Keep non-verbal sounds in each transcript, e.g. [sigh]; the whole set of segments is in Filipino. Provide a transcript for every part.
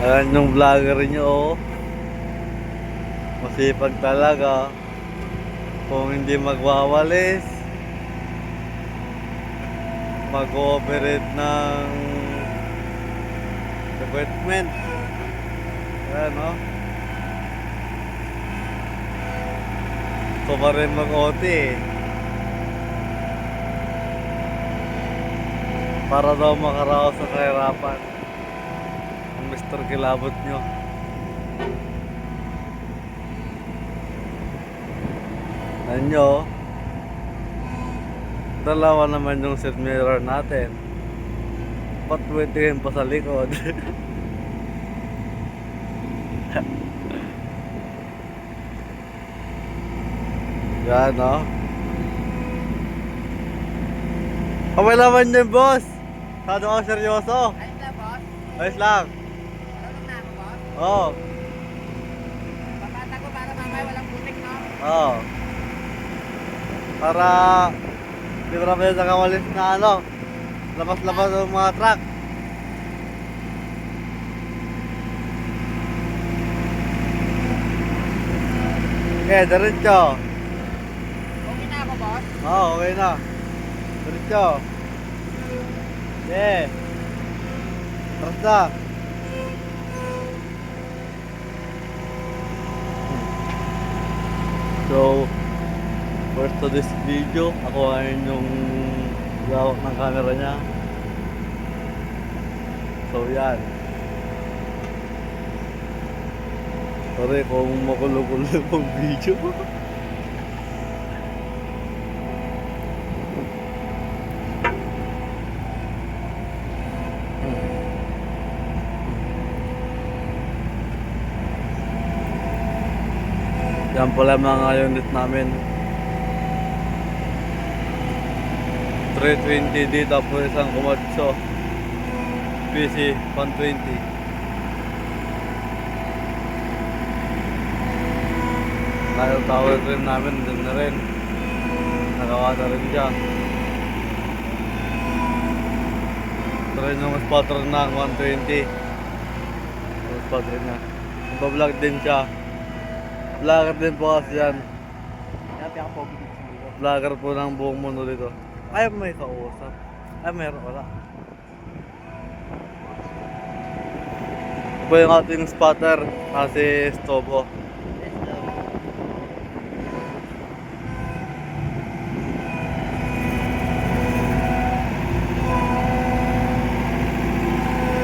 Ayan yung vlogger nyo, oh. Masipag talaga. Kung hindi magwawalis, mag-ooperate ng equipment. Ayan, oh. Ito pa rin mag-OT, eh. Para daw makaraos sa kahirapan. Mr. Kilabot nyo. Ayan nyo. oh. Dalawa naman yung set mirror natin. Patwitingin pa sa likod. [laughs] Yan, no? Okay naman yun, boss. Sado ka seryoso. Ayos na, boss. Ayos lang. Oo. Papata ko para mamaya walang putik, no? Oo. Para di ba naman sa kawalis na ano, labas-labas ng mga truck. Okay, diretso. Okay na ako, boss. Oo, okay na. Diretso. Okay. Taras na. So, first to this video, ako ngayon yung gawak ng camera niya. So, yan. Sorry kung makulo-kulo [laughs] yung video. Yan pala mga unit namin. 320 dito po isang kumatso. PC 120. Kaya tower rin namin din na rin. Nagawa na rin siya. Ito rin yung spotter ng 120. Yung spotter na. Nagpa-vlog din siya. Vlogger din po kasi yan. Happy ako po, dito. Vlogger po ng buong mundo dito. Ay, may kausap. Ay, meron wala. Po yung ating spotter kasi Stobo. Let's go.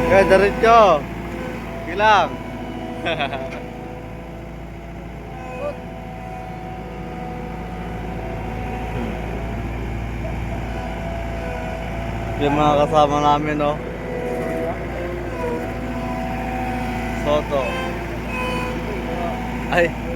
Kaya diretso. Kilang. [laughs] Yung mga kasama namin, no? Soto. Ay.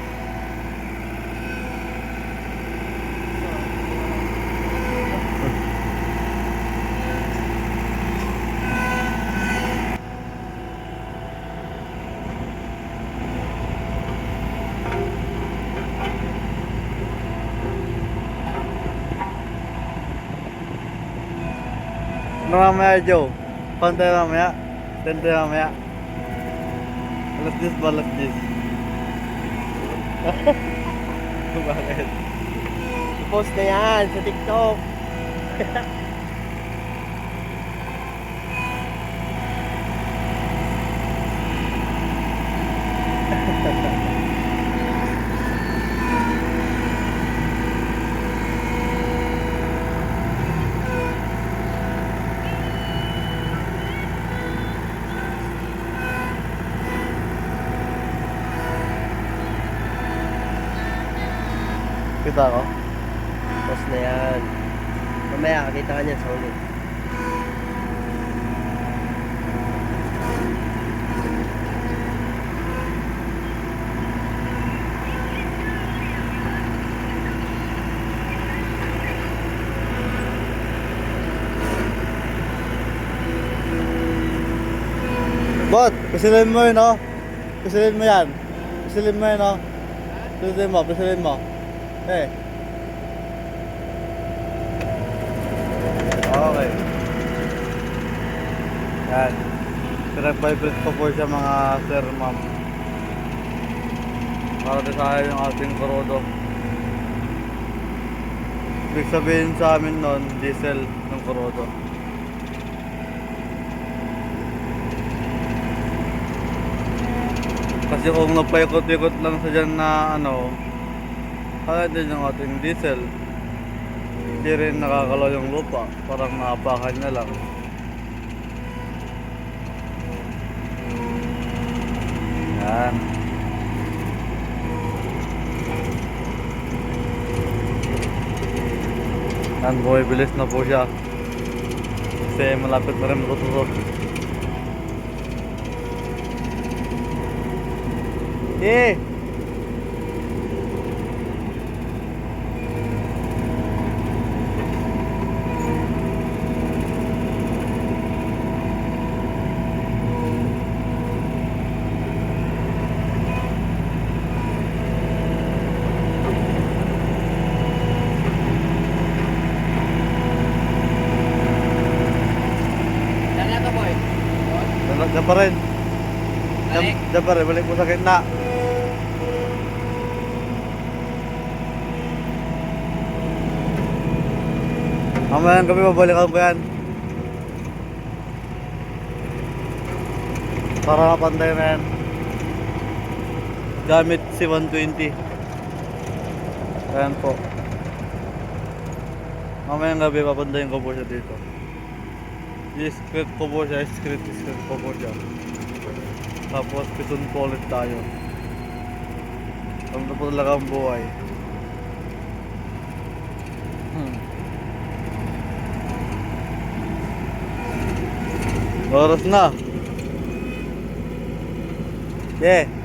na mamaya Joe. Pantay mamaya. Tente mamaya. Alas 10 ba? Alas 10. [laughs] Bakit? Post na yan sa TikTok. Ha ha ha. Kita ako. Post na yan. Mamaya, kakita ka niyan sa ulit. Bot, pisilin mo yun, oh. Pisilin mo yan. Pisilin mo yun, oh. Pisilin mo, pisilin mo. Eh. Okay. Yan. Pinag-vibrate pa po siya mga sir, ma'am. Para akin yung ating korodo. Ibig sabihin sa amin nun, diesel ng korodo. Kasi kung napaikot-ikot lang sa dyan na ano, kaya din yung ating diesel. Hindi rin nakakalaw yung lupa. Parang naapakan niya lang. Yan. Yan, bumibilis na po siya. Kasi malapit na rin matututo. Eh! Pa rin. Balik. diyan pa rin. Balik mo sa gitna. Mamayang gabi, babalikan ko yan. Para mapantay na yan. Gamit si 120. Ayan po. Mamayang gabi, papantayin ko po siya dito. I-script ko po siya, script ko po siya. Tapos piton po ulit tayo. Ano po talaga ang buhay. Hmm. Oras na. Yeah.